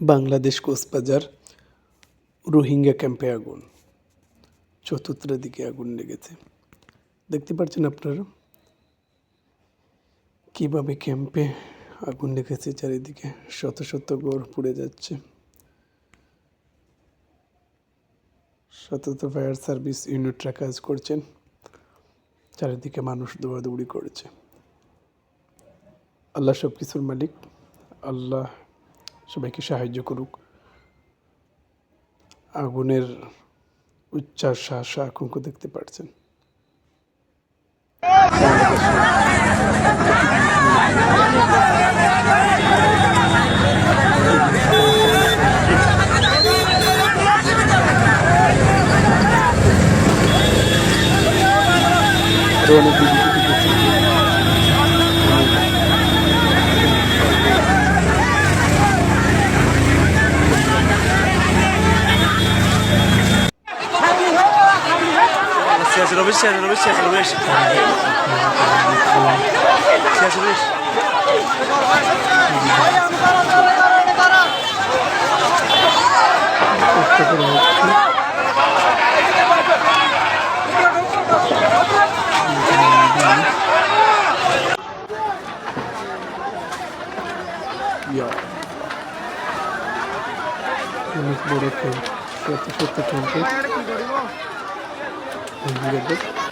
বাংলাদেশ কোচবাজার রোহিঙ্গা ক্যাম্পে আগুন। চতুর্থ দিকে আগুন লেগেছে। দেখতে পাচ্ছেন আপনারা কীভাবে ক্যাম্পে আগুন লেগেছে, চারিদিকে শত শত ঘর পুড়ে যাচ্ছে। শত ফায়ার সার্ভিস ইউনিটরা কাজ করছেন। চারিদিকে মানুষ দৌড়াদৌড়ি করেছে। আল্লাহ সব কিছুর মালিক। আল্লাহ সবাইকে সাহায্য করুক। আগুনের উচ্ছ্বাস শ্বাস আতঙ্ক দেখতে পাচ্ছেন অনেক চেষ্টা করা হচ্ছে ইয়া। অনেক বড় ক্যাম্প শত শত Öngörüldü.